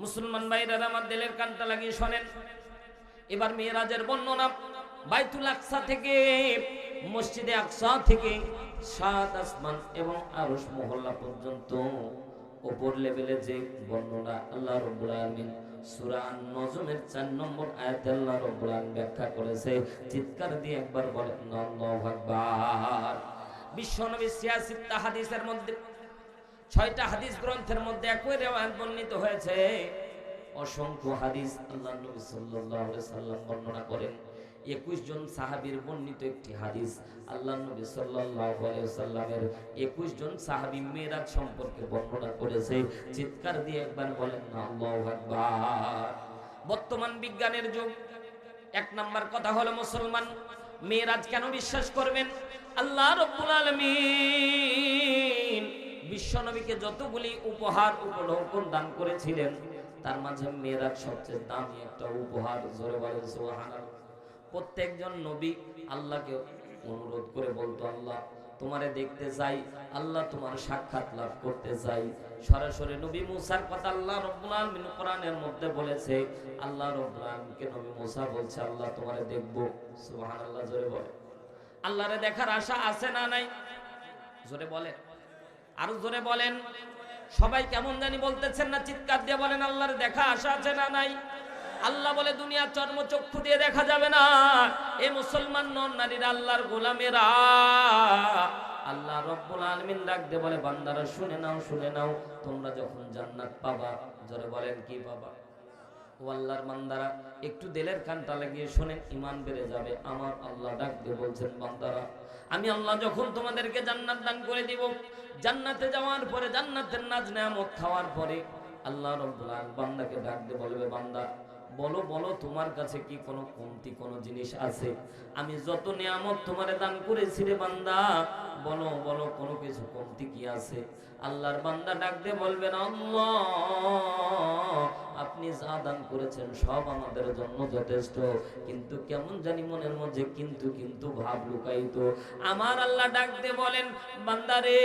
মুসলমান ভাইরা আমার দিলের কানটা লাগিয়ে শোনেন। এবার মেয়েরাজের বর্ণনা, বাইতুল আকসা থেকে, মসজিদে আকসা থেকে সাত আসমান এবং আরস মহল্লা পর্যন্ত ওপর লেভেলে যে বর্ণনা আল্লাহ রব্বুল আলামিন সূরা আন-নজমের 4 নম্বর আয়াতে আল্লাহ রব্বুল আলামিন ব্যাখ্যা করেছে, চিৎকার দিয়ে একবার বলেন, আল্লাহু আকবার। বিশ্বনবী সিয়াসিত্তা হাদিসের মধ্যে ছয়টা হাদিস গ্রন্থের মধ্যে একই রেওয়ায়াত বর্ণিত হয়েছে। অসংখ্য হাদিস আল্লাহ নবী সাল্লাল্লাহু আলাইহি সাল্লাম বর্ণনা করেন। একুশ জন সাহাবীর বর্ণিত একটি হাদিস আল্লাহ নবী সাল্লামের একুশ জন সাহাবী মেরাজ সম্পর্কে বর্ণনা করেছে। চিৎকার দিয়ে একবার বলেন না বর্তমান বিজ্ঞানের যুগ। এক নাম্বার কথা হলো, মুসলমান মেয়েরাজ কেন বিশ্বাস করবেন? আল্লাহ রব্বুল আলামিন বিশ্বনবীকে যতগুলি উপহার উপঢৌকন দান করেছিলেন, তার মাঝে মেয়েরাজ সবচেয়ে দামি একটা উপহার, জোরে বলেন প্রত্যেকজন নবী আল্লাহকে অনুরোধ করে বলতো, আল্লাহ, তোমারে দেখতে চাই, আল্লাহ তোমার সাক্ষাৎ লাভ করতে চাই। সরাসরি নবী মুসার কথা আল্লাহ রব্বুল আলামিন কোরআনের মধ্যে বলেছে, আল্লাহ রব্বুল আলামিনকে নবী মুসা বলছে, আল্লাহ তোমারে দেখব। দেখব সুবহানাল্লাহ, জোরে বলে আল্লাহরে দেখার আশা আছে না নাই? জোরে বলেন। আরও জোরে বলেন। সবাই কেমন জানি বলতেছেন না, চিৎকার দিয়ে বলেন, আল্লাহর দেখা আশা আছে না নাই? আল্লাহ বলে, দুনিয়ার চর্ম চক্ষু দিয়ে দেখা যাবে না। এ মুসলমান নন, নারীরা আল্লাহর গোলামেরা। আল্লাহ রব্বুল আলমিন ডাক দিয়ে বলে, বান্দারা, শুনে নাও শুনে নাও, তোমরা যখন জান্নাত পাবা। জোরে বলেন, কি পাবা? ও আল্লাহর বান্দারা, একটু দিলের কানটা লাগিয়ে শোনেন ইমান বেড়ে যাবে। আমার আল্লাহ ডাক দিয়ে বলছেন, বান্দারা আমি আল্লাহ যখন তোমাদেরকে জান্নাত দান করে দিব, জান্নাতে যাওয়ার পরে, জান্নাতের নাজ নেয়ামত খাওয়ার পরে আল্লাহ রব্বুল বান্দাকে ডাক দিয়ে বলবে, বান্দা, বলো বলো তোমার কাছে কি কোনো কমতি, কোনো জিনিস আছে? আমি যত নিয়ামত তোমারে দান করেছি রে বান্দা, বলো বলো কোনো কিছু কমতি কি আছে? আল্লাহর বান্দা ডাক দিয়ে বলবেন, আল্লাহ আপনি যা দান করেছেন সব আমাদের জন্য যথেষ্ট। কিন্তু কেমন জানি মনের মধ্যে কিন্তু কিন্তু ভাব লুকাইত আমার আল্লাহ ডাকতে বলেন, বান্দারে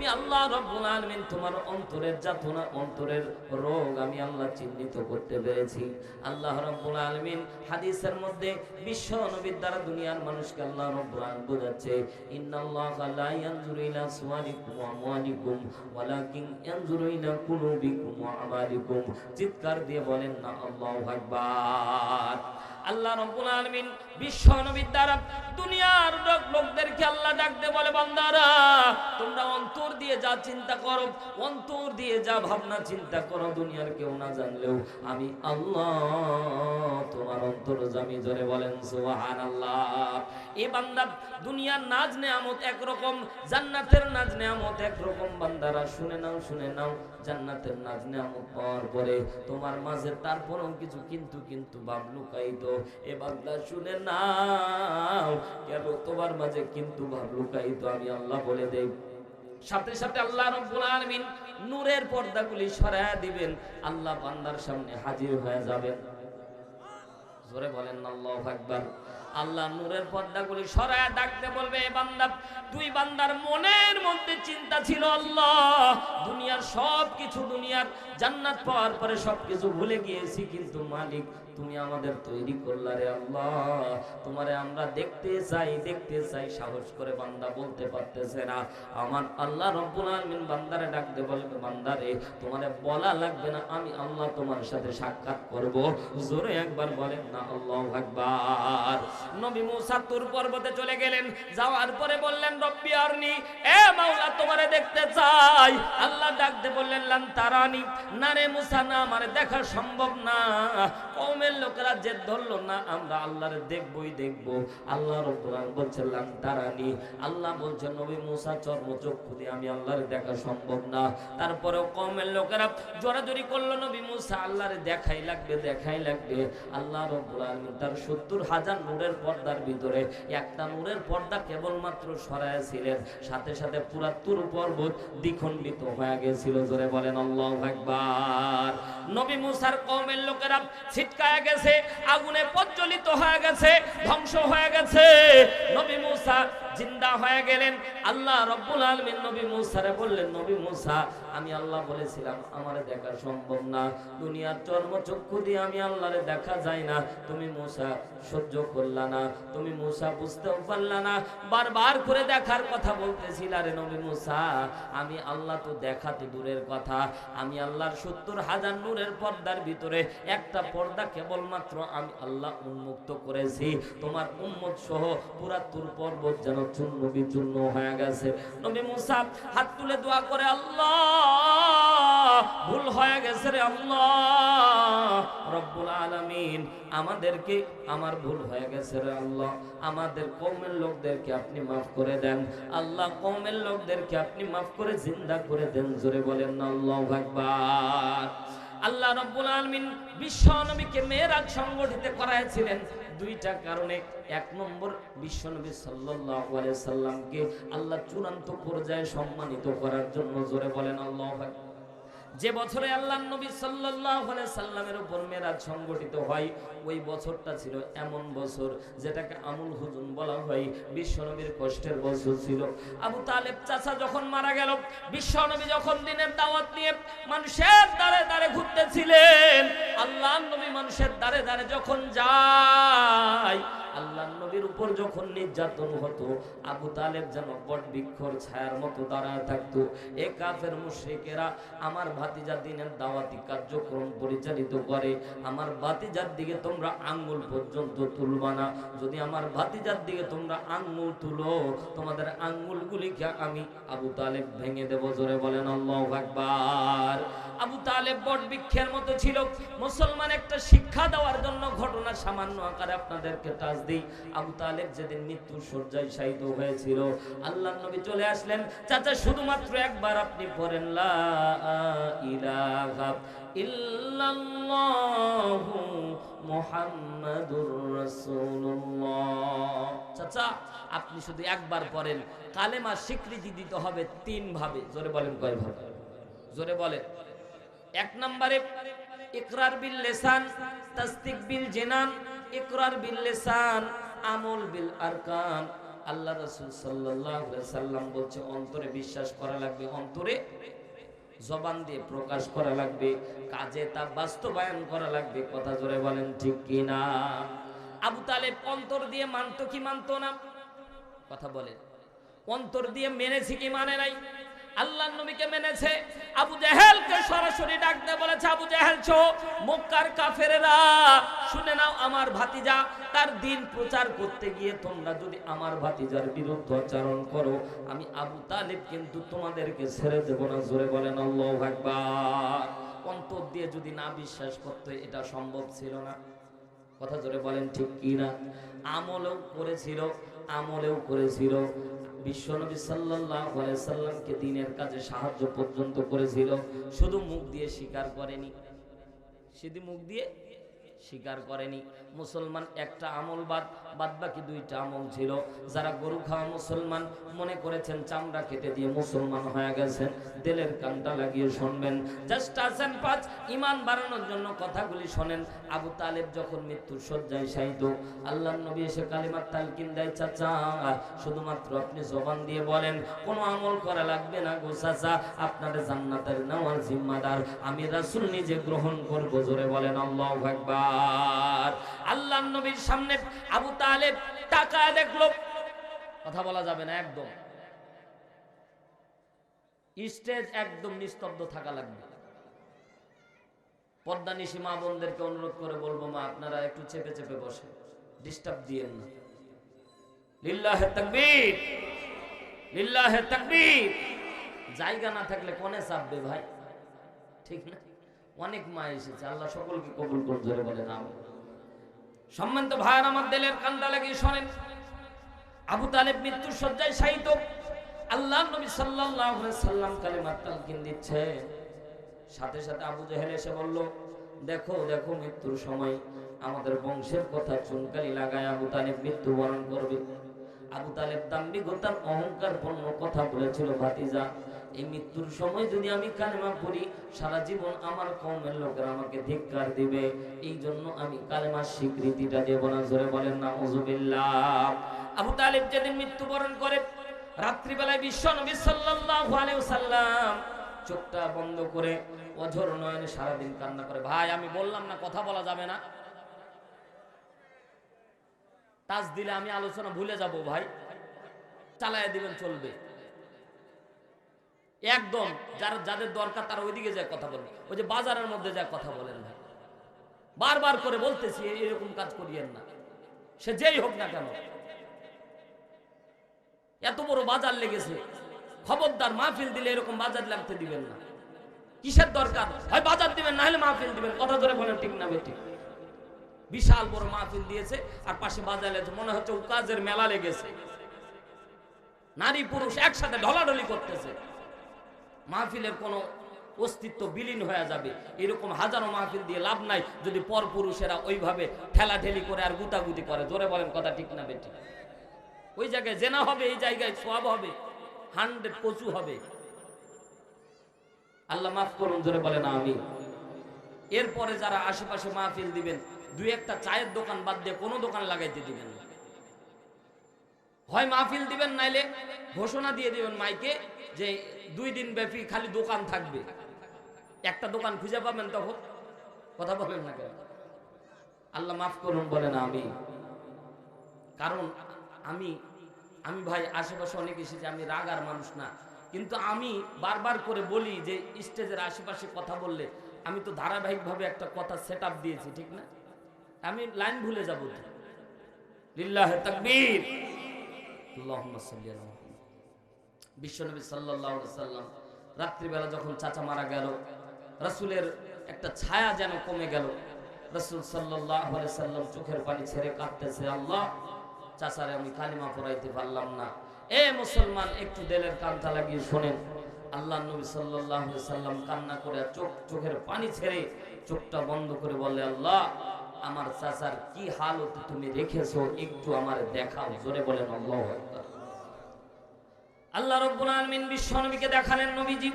আমি আল্লাহ রব্বুল আলামিন তোমার অন্তরের যাতনা, অন্তরের রোগ আমি আল্লাহ চিহ্নিত করতে পেরেছি। আল্লাহ রব্বুল আলামিন হাদিসের মধ্যে বিশ্ব নবীর দ্বারা দুনিয়ার মানুষকে আল্লাহ রব্বুল আলামিন বোঝাচ্ছে লা ইয়ানজুরু ইলা ওয়া আমওয়ালিকুম ওয়ালাকিন ইয়ানজুরু ইলা কুলুবিকুম ওয়া আমালিকুম চিৎকার দিয়ে বলেন, না, আল্লাহু আকবার। আল্লাহ রব্বুল বিশ্ব নবীর দ্বারা দুনিয়ার লোক লোকদেরকে ডাকতে বলে, বান্দারা, তোমরা অন্তর দিয়ে যা চিন্তা করো, অন্তর দিয়ে যা ভাবনা চিন্তা করো, দুনিয়ার কেউ না জানলেও আমি আল্লাহ তোমার অন্তর জামি জোরে বলেন, সুবহানাল্লাহ। এ বান্দা, দুনিয়ার নাজ নেয়ামত একরকম, জান্নাতের নাজ নেয়ামত একরকম। বান্দারা, শুনে নাও শুনে নাও, জান্নাতের নাজ নেয়ামত পাওয়ার পরে তোমার মাঝে তারপরেও কিছু কিন্তু কিন্তু ভাব লুকাইতো এ বান্দা, শুনে নাও, কেন তোমার মাঝে কিন্তু ভাব লুকাইতো আমি আল্লাহ বলে দেই। সাথে সাথে আল্লাহ রব্বুল আলামিন নূরের পর্দাগুলি সরায়া দিবেন। আল্লাহ বান্দার সামনে হাজির হয়ে যাবেন। জোরে বলেন আল্লাহু আকবার। আল্লাহ নূরের পর্দাগুলি সরায়া ডাকতে বলবে, এ বান্দা তুই বান্দার মনের মধ্যে চিন্তা ছিল আল্লাহ। দুনিয়ার সব কিছু দুনিয়ার জান্নাত পাওয়ার পরে সব কিছু ভুলে গিয়েছি, কিন্তু মালিক তুমি আমাদের তৈরি করলা রে আল্লাহ। তোমারে আমরা দেখতে চাই দেখতে চাই, সাহস করে বান্দা বলতে পারতেছে না। আমার আল্লাহ রব্বুল আলামিন বান্দারে ডাকতে বলবে বান্দারে, তোমারে বলা লাগবে না, আমি আল্লাহ তোমার সাথে সাক্ষাৎ করব। জোরে একবার বলেন, না, আল্লাহু আকবার। নবী মুসা তুর পর্বতে চলে গেলেন। যাওয়ার পরে বললেন, রব্বি আরনি, এ মাওলা, তোমারে দেখতে চাই। আল্লাহ ডাকতে বললেন, লান তারানি। না রে মুসা, না, আমারে দেখা সম্ভব না। কওমের লোকেরা জেদ ধরলো, না, আমরা আল্লাহরে দেখবই, দেখব। আল্লাহ রব্বুল লান তারানি। আল্লাহ বলছেন, নবী মুসা চর্মচক্ষু দিয়ে আমি আল্লাহরে দেখা সম্ভব না। তারপরেও কওমের লোকেরা জোরাজোরি করল, নবী মুসা আল্লাহরে দেখাই লাগবে দেখাই লাগবে। আল্লাহ রব্বুল আলামিন তার সত্তর হাজার নূরের পর্দার ভিতরে, একটা নূরের পর্দা কেবলমাত্র সরায় ছিলেন সাথে সাথে পুরা তুর পর্বত দ্বিখণ্ডিত হয়ে গেছিল, জোরে বলেন, আল্লাহু আকবার। নবী মুসার কওমের লোকেরা ছিটকায় গেছে আগুনে প্রজ্বলিত হয়ে গেছে ধ্বংস হয়ে গেছে। নবী মুসা জিন্দা হয়ে গেলেন। আল্লাহ রব্বুল আলমিন নবী মুসারে বললেন, নবী মুসা, আমি আল্লাহ বলেছিলাম, আমারে দেখা সম্ভব না। দুনিয়ার চর্মচক্ষু দিয়ে আমি আল্লাহরে দেখা যায় না। তুমি মুসা, সহ্য করলা না। তুমি মুসা, বুঝতেও পারলা না। বারবার করে দেখার কথা বলতেছিল আরে নবী মুসা। আমি আল্লাহ তো দেখা তো দূরের কথা। আমি আল্লাহর সত্তর হাজার নূরের পর্দার ভিতরে একটা পর্দা কেবলমাত্র আমি আল্লাহ উন্মুক্ত করেছি। তোমার উম্মত সহ পুরা তুর পর্বত যেন চূর্ণ বিচূর্ণ হয়ে। গেছে। নবী মুসা হাত তুলে দোয়া করে, আল্লাহ, ভুল হয়ে গেছে রে আল্লাহ। রব্বুল আলামিন, আমাদেরকে আমার ভুল হয়ে গেছে রে আল্লাহ। আমাদের কৌমের লোকদেরকে আপনি মাফ করে দেন। আল্লাহ কৌমের লোকদেরকে আপনি মাফ করে জিন্দা করে দেন। জোরে বলেন না আল্লাহ আকবার। আল্লাহ রব্বুল আলমিন বিশ্ব নবীকে মেয়েরাজ সংগঠিত করাইছিলেন। দুইটা কারণে এক নম্বর বিশ্বনবী সাল্লাহ সাল্লামকে আল্লাহ চূড়ান্ত পর্যায়ে সম্মানিত করার জন্য জোরে বলেন আল্লাহ যে বছরে আল্লাহ নবী আলাইহি সাল্লামের উপর মেরাজ সংগঠিত হয়, ওই বছরটা ছিল এমন বছর যেটাকে আমুল হুজুন বলা হয়। বিশ্বনবীর কষ্টের বছর ছিল। আবু তালেব চাচা যখন মারা গেল বিশ্বনবী যখন দিনের দাওয়াত নিয়ে মানুষের দ্বারে দ্বারে ঘুরতেছিলেন আল্লাহ নবী মানুষের দ্বারে দ্বারে যখন যায় আল্লাহ নবীর উপর যখন নির্যাতন হতো, আবু তালেব যেন বট বৃক্ষর ছায়ার মতো দাঁড়ায় থাকতো। এ কাফের মুশ্রিকেরা আমার ভাতিজা দিনের দাওয়াতি কার্যক্রম পরিচালিত করে, আমার ভাতিজার দিকে তোমরা আঙ্গুল পর্যন্ত তুলবা না। যদি আমার ভাতিজার দিকে তোমরা আঙ্গুল তুলো, তোমাদের আঙ্গুলগুলিকে আমি আবু তালেব ভেঙে দেব। জোরে বলেন, আল্লাহ আকবার। আবু তালেব বট বৃক্ষের মতো ছিল। মুসলমান একটা শিক্ষা দেওয়ার জন্য ঘটনা সামান্য আকারে আপনাদেরকে টাচ দিই। আবু তালেব যেদিন মৃত্যুর শয্যায় শায়িত হয়েছিল আল্লাহ নবী চলে আসলেন, চাচা, শুধুমাত্র একবার আপনি পড়েন চাচা, আপনি শুধু একবার পড়েন। কালেমা স্বীকৃতি দিতে হবে তিন ভাবে। জোরে বলেন কয় ভাবে? জোরে বলেন। এক নম্বরে ইকরার বিল লেসান, তাসদিক বিল জেনান, ইকরার বিল লেসান, আমল বিল আরকান। আল্লাহ রাসূল সাল্লাল্লাহু আলাইহি সাল্লাম বলছে, অন্তরে বিশ্বাস করা লাগবে, অন্তরে জবান দিয়ে প্রকাশ করা লাগবে, কাজে তা বাস্তবায়ন করা লাগবে। কথা জোরে বলেন ঠিক কি না? আবু তালেব অন্তর দিয়ে মানতো কি মানতো না? কথা বলেন। অন্তর দিয়ে মেনেছি কি মানে নাই? আল্লাহ নবীকে মেনেছে। আবু জাহেলকে সরাসরি ডাক দিয়ে বলেছে, আবু জাহেল ছো মক্কার কাফেরেরা, শুনে নাও আমার ভাতিজা, তার দিন প্রচার করতে গিয়ে তোমরা যদি আমার ভাতিজার বিরুদ্ধে আচরণ করো, আমি আবু তালিব কিন্তু তোমাদেরকে ছেড়ে দেব না। জোরে বলেন, আল্লাহ আকবার। অন্তর দিয়ে যদি না বিশ্বাস করতে, এটা সম্ভব ছিল না। কথা জোরে বলেন, ঠিক কি না? আমলেও করেছিল আমলেও করেছিল। বিশ্বনবী সাল্লাল্লাহু আলাইহি সাল্লামকে দিনের কাজে সাহায্য পর্যন্ত করেছিল। শুধু মুখ দিয়ে স্বীকার করেনি। শুধু মুখ দিয়ে স্বীকার করেনি। মুসলমান একটা আমল বাদ বাদ বাকি দুইটা আমল ছিল। যারা গরু খাওয়া মুসলমান, মনে করেছেন চামড়া কেটে দিয়ে মুসলমান হয়ে গেছেন। তেলের কানটা লাগিয়ে শুনবেন। জাস্ট আছেন পাঁচ, ইমান বাড়ানোর জন্য কথাগুলি শোনেন। আবু তালেব যখন মৃত্যুর শয্যায় শায়িত আল্লাহ নবী এসে কালিমার তালকিন দেয়, চাচা, শুধুমাত্র আপনি জবান দিয়ে বলেন, কোনো আমল করা লাগবে না গো চাচা। আপনার জান্নাতের নেওয়ার জিম্মাদার। আমি রাসুল নিজে গ্রহণ করব। জোরে বলেন, আল্লাহু আকবার আল্লাহ নবীর সামনে আবু তালেব টাকায় দেখল। কথা বলা যাবে না, একদম। স্টেজ একদম নিস্তব্ধ থাকা লাগবে। পদ্মা নিশি মা বোনদেরকে অনুরোধ করে বলব, মা, আপনারা একটু চেপে চেপে বসে ডিস্টার্ব দিয়েন না। লিল্লাহে তাকবীর লিল্লাহে তাকবীর। জায়গা না থাকলে কোনে চাপবে ভাই? ঠিক না? অনেক মা এসেছে, আল্লাহ সকলকে কবুল করে ধরে বলে না সম্মানিত ভাইয়ের, আমার দিলের কান্দা লাগিয়ে শোনেন। আবু তালেব মৃত্যুর শয্যায় শায়িত। আল্লাহ নবী আলাইহি সাল্লাম কালিমাত তালকিন দিচ্ছে। সাথে সাথে আবু জাহেল এসে বলল, দেখো দেখো মৃত্যুর সময় আমাদের বংশের কথা চুনকালি লাগায় আবু তালেব মৃত্যুবরণ করবে। আবু তালেব দাম্ভিকতার অহংকার পূর্ণ কথা বলেছিল ভাতিজা। এই মৃত্যুর সময় যদি আমি কালেমা পড়ি, সারা জীবন আমার কমের লোকেরা আমাকে ধিক্কার দিবে। এই জন্য আমি কালেমার স্বীকৃতিটা দেব না, জোরে বলেন না আবু তালিব যেদিন মৃত্যুবরণ করে, রাত্রিবেলায় বিশ্ব নবী ওয়াসাল্লাম চোখটা বন্ধ করে অঝর নয়নে সারাদিন কান্না করে, ভাই, আমি বললাম না, কথা বলা যাবে না। তাজ দিলে আমি আলোচনা ভুলে যাব, ভাই। চালায় দিবেন চলবে। একদম, যার, যাদের দরকার তারা ওইদিকে যায় কথা বলেন ওই যে বাজারের মধ্যে যায় কথা বলেন ভাই। বারবার করে বলতেছি এরকম কাজ করিয়েন না। সে যেই হোক না কেন। এত বড় বাজার লেগেছে। খবরদার মাহফিল দিলে এরকম বাজার লাগতে দিবেন না। কিসের দরকার? হয় বাজার দিবেন, না হলে মাহফিল দিবেন। কথা ধরে বলেন, ঠিক না বেঠিক। বিশাল বড় মাহফিল দিয়েছে, আর পাশে বাজার লেগেছে মনে হচ্ছে উকাজের মেলা লেগেছে। নারী পুরুষ একসাথে ঢলাঢলি করতেছে। মাহফিলের কোনো অস্তিত্ব বিলীন হয়ে যাবে। এরকম হাজারো মাহফিল দিয়ে লাভ নাই যদি পর পুরুষেরা ওইভাবে ঠেলাঠেলি করে আর গুতাগুতি করে। জোরে বলেন কথা ঠিক না বেঠিক? ওই জায়গায় জেনা হবে, এই জায়গায় সব হবে, হান্ড্রেড কচু হবে। আল্লাহ মাফ করুন, জোরে বলেন আমি এরপরে যারা আশেপাশে মাহফিল দিবেন, দুই একটা চায়ের দোকান বাদ দিয়ে কোনো দোকান লাগাইতে দিবেন না। হয় মাহফিল দিবেন, নাইলে ঘোষণা দিয়ে দিবেন মাইকে যে দুই দিন ব্যাপী খালি দোকান থাকবে। একটা দোকান খুঁজে পাবেন তখন? কথা বলেন না কেন? আল্লাহ মাফ করুন, বলেন আমি। কারণ আমি আমি ভাই, আশেপাশে অনেক এসেছি, আমি রাগার মানুষ না। কিন্তু আমি বারবার করে বলি যে, স্টেজের আশেপাশে কথা বললে আমি তো ধারাবাহিকভাবে একটা কথা সেট আপ দিয়েছি, ঠিক না? আমি লাইন ভুলে যাব। লিল্লাহে তাকবীর। বিশ্বনবী আলাইহি সাল্লাম রাত্রিবেলা যখন চাচা মারা গেল, রাসূলের একটা ছায়া যেন কমে গেল, রাসূল আলাইহি সাল্লাম চোখের পানি ছেড়ে কাঁদতেছে, আল্লাহ, চাচারে আমি কালিমা পড়াইতে পারলাম না। এ মুসলমান, একটু দেলের কান্তা লাগিয়ে শোনেন। আল্লাহ নবী আলাইহি সাল্লাম কান্না করে চোখ, চোখের পানি ছেড়ে চোখটা বন্ধ করে বলে আল্লাহ আমার চাচার কি হাল হালত তুমি রেখেছো একটু আমার দেখাও, জোরে বলেন আল্লাহু আল্লাহ রব্বুল আলামিন বিশ্বনবীকে দেখালেন নবীজি।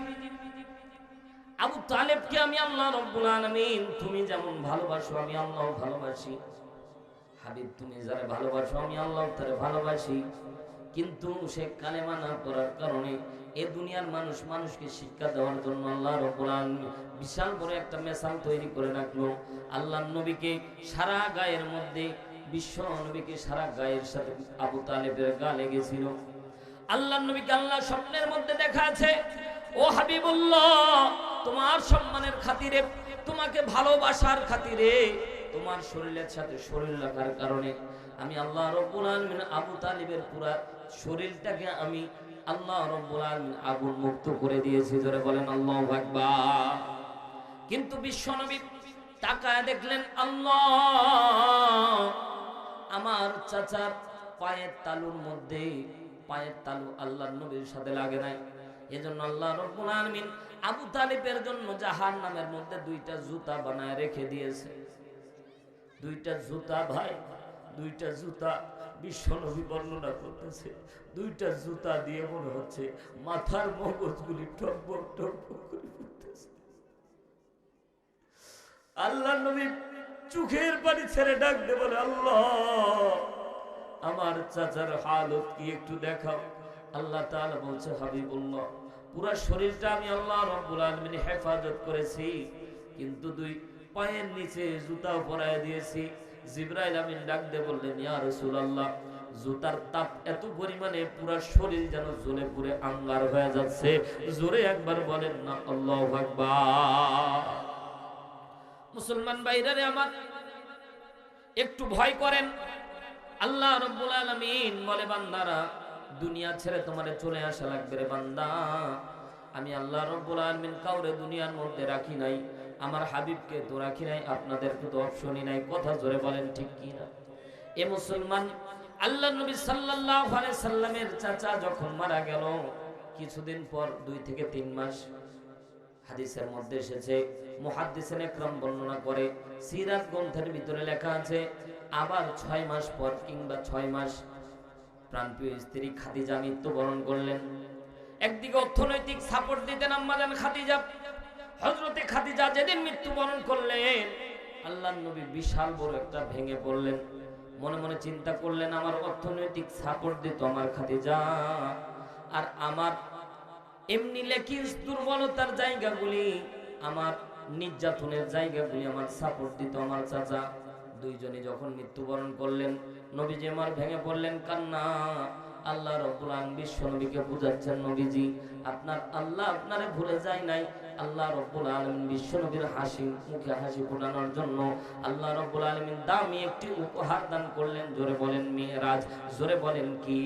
আবু তালেবকে আমি আল্লাহ রব্বুল আলামিন, তুমি যেমন ভালোবাসো আমি আল্লাহ ভালোবাসি। হাবিব, তুমি যারা ভালোবাসো আমি আল্লাহ তারে ভালোবাসি। কিন্তু সে কালেমা না করার কারণে এ দুনিয়ার মানুষ মানুষকে শিক্ষা দেওয়ার জন্য আল্লাহ রব্বুল আলামিন বিশাল বড় একটা মেশাল তৈরি করে রাখল। আল্লাহ নবীকে সারা গায়ের মধ্যে, বিশ্ব নবীকে সারা গায়ের সাথে আবু তালেবের গা লেগেছিল। আল্লাহ নবীকে আল্লাহ স্বপ্নের মধ্যে দেখা আছে। ও হাবিবুল্লাহ, তোমার সম্মানের খাতিরে, তোমাকে ভালোবাসার খাতিরে, তোমার শরীরের সাথে শরীর রাখার কারণে আমি আল্লাহ রব্বুল আলমিন আবু তালিবের পুরা শরীরটাকে আমি আল্লাহ রব্বুল আলমিন আগুন মুক্ত করে দিয়েছি ধরে বলেন আল্লাহ আকবার। কিন্তু বিশ্বনবী তাকায় দেখলেন, আল্লাহ! আমার চাচার পায়ের তালুর মধ্যে, পায়ের তালু আল্লাহ নবীর সাথে লাগে নাই। এজন্য আল্লাহ রব্বুল আলামিন আবু তালিবের জন্য জাহান নামের মধ্যে দুইটা জুতা বানায় রেখে দিয়েছে। দুইটা জুতা ভাই, দুইটা জুতা বিশ্ব নবী বর্ণনা করতেছে, দুইটা জুতা দিয়ে মনে হচ্ছে মাথার মগজগুলি টকবক টকবক করে ফুটতেছে। আল্লাহ নবী চোখের পানি ছেড়ে ডাক দে বলে, আল্লাহ, আমার চাচার হালত কি একটু দেখাও। আল্লাহ তাআলা বলছে, হাবিবুল্লাহ, পুরো শরীরটা আমি আল্লাহ রব্বুল আলামিন হেফাজত করেছি, কিন্তু দুই পায়ের নিচে জুতা পরায় দিয়েছি। জিব্রাইল আমিন ডাক দে বললেন, ইয়া রাসূলুল্লাহ, জুতার তাপ এত পরিমাণে পুরো শরীর যেন জ্বলে পুড়ে আঙ্গার হয়ে যাচ্ছে। জোরে একবার বলেন, না, আল্লাহু আকবার। মুসলমান ভাইরারে আমার, একটু ভয় করেন। আল্লাহ রব্বুল আলামিন বলে, বান্দারা, দুনিয়া ছেড়ে তোমারে চলে আসা লাগবে রে বান্দা। আমি আল্লাহ রব্বুল আলামিন কাউরে দুনিয়ার মধ্যে রাখি নাই। আমার হাবিবকে তো রাখি নাই? আপনাদেরকে তো অপশনই নাই। কথা জোরে বলেন, ঠিক কি না? এ মুসলমান, আল্লাহ নবী সাল্লাল্লাহু আলাইহি সাল্লামের চাচা যখন মারা গেল, কিছুদিন পর, দুই থেকে তিন মাস, হাদিসের মধ্যে এসেছে মুহাদ্দিসিন একরাম বর্ণনা করে, সিরাত গ্রন্থের ভিতরে লেখা আছে, আবার ছয় মাস পর কিংবা ছয় মাস, প্রাণপ্রিয় স্ত্রী খাদিজা মৃত্যুবরণ করলেন। একদিকে অর্থনৈতিক সাপোর্ট দিতেন আম্মাজান খাদিজা হজরতে খাদিজা যেদিন মৃত্যুবরণ করলেন আল্লাহ নবী বিশাল বড় একটা ভেঙে পড়লেন। মনে মনে চিন্তা করলেন, আমার অর্থনৈতিক সাপোর্ট দিত আমার খাদিজা। আর আমার এমনি লেকিস দুর্বলতার জায়গাগুলি, আমার নির্যাতনের জায়গাগুলি আমার সাপোর্ট দিত আমার চাচা। দুইজনে যখন মৃত্যুবরণ করলেন, নবীজি আমার ভেঙে পড়লেন কান্না। আল্লাহ রব্বুল আলম বিশ্ব নবীকে বুঝাচ্ছেন, নবীজি, আপনার আল্লাহ আপনারে ভুলে যায় নাই। আল্লাহ রব্বুল আলমিন বিশ্বনবীর হাসি, মুখে হাসি ফোটানোর জন্য আল্লাহ রব্বুল আলমিন দামি একটি উপহার দান করলেন। জোরে বলেন, মেয়েরাজ, জোরে বলেন কি?